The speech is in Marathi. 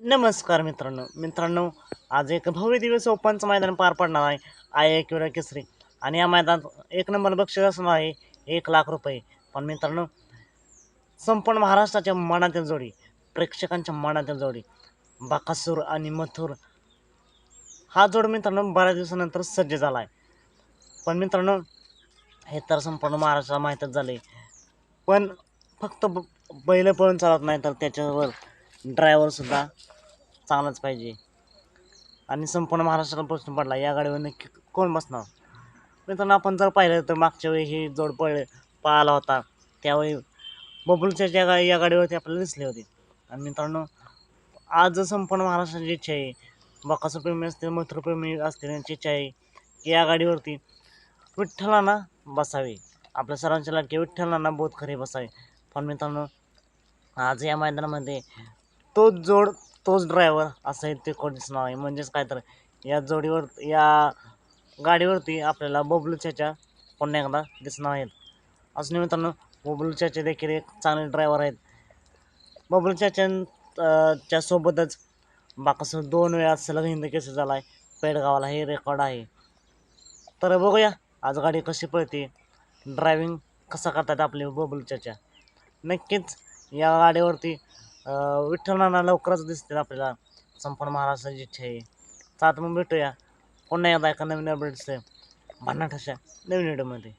नमस्कार मित्रांनो. मित्रांनो आज एक भव्य दिवस ओपनचं मैदान पार पडणार आहे. आय ए किंवा केसरी. आणि या मैदानात एक नंबर बक्षीस असणार आहे. एक लाख रुपये. पण मित्रांनो संपूर्ण महाराष्ट्राच्या मनातील जोडी प्रेक्षकांच्या मनातील जोडी बाकासूर आणि मथुर हा जोड मित्रांनो बऱ्याच दिवसानंतर सज्ज झाला आहे पण मित्रांनो हे तर संपूर्ण महाराष्ट्राला माहीतच झाले पण फक्त ब बैल पळून चालत नाही तर त्याच्यावर ड्रायव्हरसुद्धा चांगलाच पाहिजे. आणि संपूर्ण महाराष्ट्राला प्रश्न पडला या गाडीवर नक्की कोण बसणार? मित्रांनो आपण जर पाहिलं तर मागच्या वेळी ही जोड पळ पाहिला होता. त्यावेळी बबलूच्या ज्या गाडी या गाडीवरती आपल्याला दिसले होते. आणि मित्रांनो आज संपूर्ण महाराष्ट्राची इच्छा आहे बकासप्रेमी असतील मथुरप्रेमी असतील यांची इच्छा आहे की या गाडीवरती विठ्ठलांना बसावे. आपल्या सरांच्या लाडके विठ्ठलांना बोध खरे बसावे. पण मित्रांनो आज या मैदानामध्ये तोच जोड तोच ड्रायव्हर असं ते कोणीच दिसणार आहे. म्हणजेच काय तर या जोडीवर या गाडीवरती आपल्याला बबलू चाचा पुन्हा एकदा दिसणार आहेत. असून मित्रांनो बबलू चाचा देखील एक चांगले ड्रायव्हर आहेत. बबलू चाचा च्या सोबतच दोन वेळा सलग हिंद केस झाला आहे पेडगावाला हे रेकॉर्ड आहे. तर बघूया आज गाडी कशी पळते. ड्रायव्हिंग कसा करतात आपले बबलू चाचा. नक्कीच या गाडीवरती अं, लवकरच दिसतील आपल्याला. संपूर्ण महाराष्ट्राची इच्छा आहे. तर आता मग भेटूया. पुन्हा एकदा एका नवीन अपडेट्स भन्नाट अशा नवीन व्हिडिओमध्ये